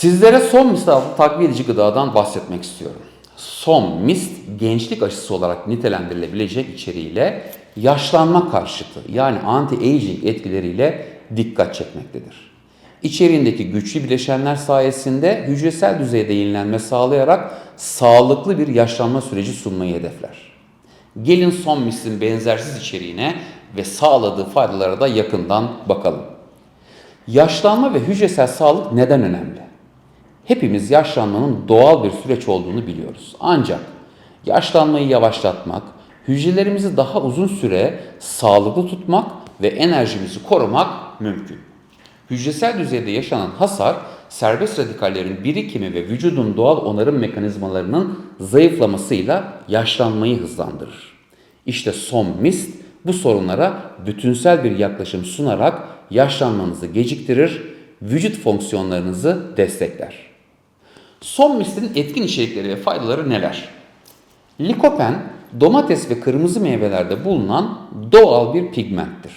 Sizlere son mist adlı takviye edici gıdadan bahsetmek istiyorum. Son mist gençlik aşısı olarak nitelendirilebilecek içeriğiyle yaşlanma karşıtı yani anti-aging etkileriyle dikkat çekmektedir. İçeriğindeki güçlü bileşenler sayesinde hücresel düzeyde yenilenme sağlayarak sağlıklı bir yaşlanma süreci sunmayı hedefler. Gelin son mistin benzersiz içeriğine ve sağladığı faydalara da yakından bakalım. Yaşlanma ve hücresel sağlık neden önemli? Hepimiz yaşlanmanın doğal bir süreç olduğunu biliyoruz. Ancak yaşlanmayı yavaşlatmak, hücrelerimizi daha uzun süre sağlıklı tutmak ve enerjimizi korumak mümkün. Hücresel düzeyde yaşanan hasar, serbest radikallerin birikimi ve vücudun doğal onarım mekanizmalarının zayıflamasıyla yaşlanmayı hızlandırır. İşte son mist bu sorunlara bütünsel bir yaklaşım sunarak yaşlanmanızı geciktirir, vücut fonksiyonlarınızı destekler. Son mistin etkin içerikleri ve faydaları neler? Likopen, domates ve kırmızı meyvelerde bulunan doğal bir pigmenttir.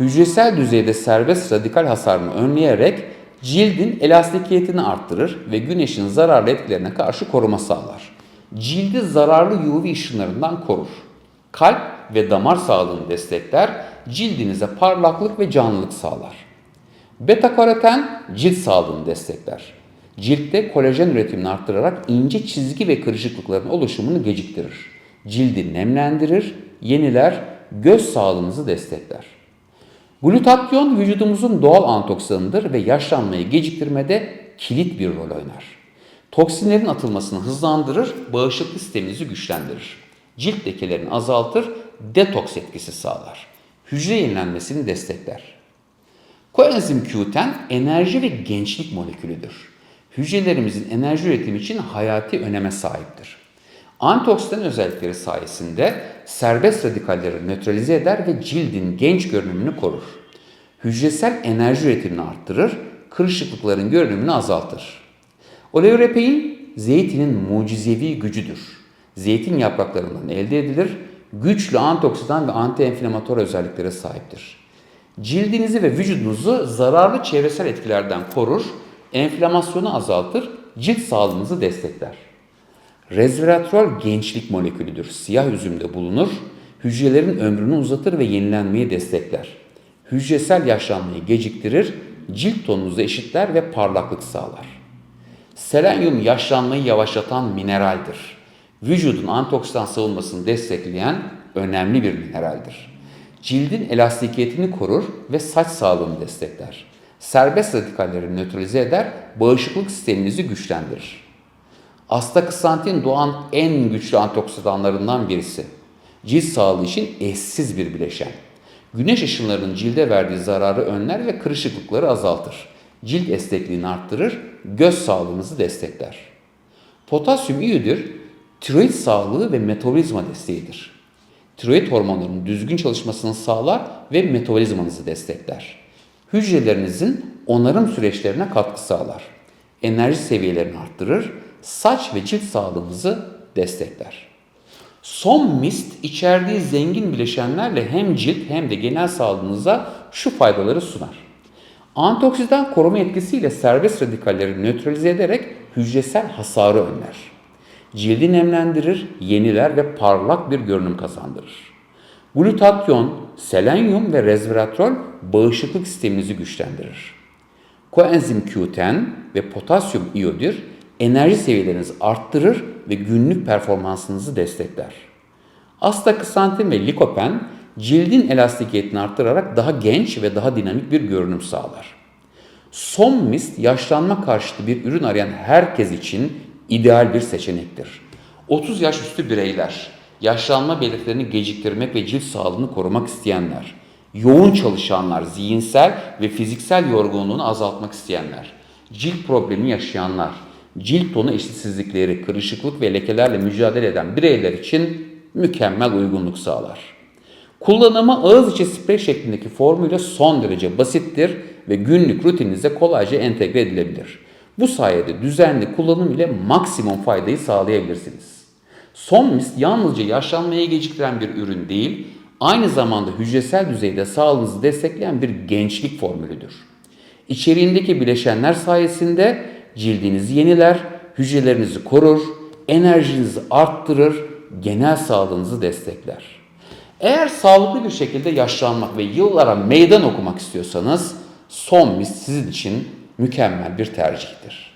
Hücresel düzeyde serbest radikal hasarını önleyerek cildin elastikiyetini arttırır ve güneşin zararlı etkilerine karşı koruma sağlar. Cildi zararlı UV ışınlarından korur. Kalp ve damar sağlığını destekler, cildinize parlaklık ve canlılık sağlar. Beta karoten cilt sağlığını destekler. Ciltte kolajen üretimini arttırarak ince çizgi ve kırışıklıkların oluşumunu geciktirir. Cildi nemlendirir, yeniler, göz sağlığınızı destekler. Glutatyon vücudumuzun doğal antioksidanıdır ve yaşlanmayı geciktirmede kilit bir rol oynar. Toksinlerin atılmasını hızlandırır, bağışıklık sisteminizi güçlendirir. Cilt lekelerini azaltır, detoks etkisi sağlar. Hücre yenilenmesini destekler. Koenzim Q10 enerji ve gençlik molekülüdür. Hücrelerimizin enerji üretimi için hayati öneme sahiptir. Antioksidan özellikleri sayesinde serbest radikalleri nötralize eder ve cildin genç görünümünü korur. Hücresel enerji üretimini arttırır, kırışıklıkların görünümünü azaltır. Oleorepein zeytinin mucizevi gücüdür. Zeytin yapraklarından elde edilir, güçlü antioksidan ve antienflamatuar özelliklere sahiptir. Cildinizi ve vücudunuzu zararlı çevresel etkilerden korur, enflamasyonu azaltır, cilt sağlığınızı destekler. Resveratrol gençlik molekülüdür. Siyah üzümde bulunur. Hücrelerin ömrünü uzatır ve yenilenmeyi destekler. Hücresel yaşlanmayı geciktirir, cilt tonunuzu eşitler ve parlaklık sağlar. Selenyum yaşlanmayı yavaşlatan mineraldir. Vücudun antioksidan savunmasını destekleyen önemli bir mineraldir. Cildin elastikiyetini korur ve saç sağlığını destekler. Serbest radikalleri nötralize eder, bağışıklık sisteminizi güçlendirir. Astaksantin doğan en güçlü antioksidanlarından birisi. Cilt sağlığı için eşsiz bir bileşen. Güneş ışınlarının cilde verdiği zararı önler ve kırışıklıkları azaltır. Cilt esnekliğini arttırır, göz sağlığınızı destekler. Potasyum iyüdür, tiroid sağlığı ve metabolizma desteğidir. Tiroid hormonlarının düzgün çalışmasını sağlar ve metabolizmanızı destekler. Hücrelerinizin onarım süreçlerine katkı sağlar. Enerji seviyelerini arttırır, saç ve cilt sağlığımızı destekler. Son mist içerdiği zengin bileşenlerle hem cilt hem de genel sağlığınıza şu faydaları sunar. Antioksidan koruma etkisiyle serbest radikalleri nötralize ederek hücresel hasarı önler. Cildi nemlendirir, yeniler ve parlak bir görünüm kazandırır. Glutatyon, selenyum ve resveratrol bağışıklık sisteminizi güçlendirir. Koenzim Q10 ve potasyum iyodür enerji seviyelerinizi arttırır ve günlük performansınızı destekler. Astaksantin ve likopen cildin elastikiyetini arttırarak daha genç ve daha dinamik bir görünüm sağlar. Son mist yaşlanma karşıtı bir ürün arayan herkes için ideal bir seçenektir. 30 yaş üstü bireyler, yaşlanma belirtilerini geciktirmek ve cilt sağlığını korumak isteyenler, yoğun çalışanlar, zihinsel ve fiziksel yorgunluğunu azaltmak isteyenler, cilt problemi yaşayanlar, cilt tonu eşitsizlikleri, kırışıklık ve lekelerle mücadele eden bireyler için mükemmel uygunluk sağlar. Kullanımı ağız içi sprey şeklindeki formuyla son derece basittir ve günlük rutininize kolayca entegre edilebilir. Bu sayede düzenli kullanım ile maksimum faydayı sağlayabilirsiniz. Son mist yalnızca yaşlanmayı geciktiren bir ürün değil, aynı zamanda hücresel düzeyde sağlığınızı destekleyen bir gençlik formülüdür. İçeriğindeki bileşenler sayesinde cildinizi yeniler, hücrelerinizi korur, enerjinizi arttırır, genel sağlığınızı destekler. Eğer sağlıklı bir şekilde yaşlanmak ve yıllara meydan okumak istiyorsanız Son Mist sizin için mükemmel bir tercihtir.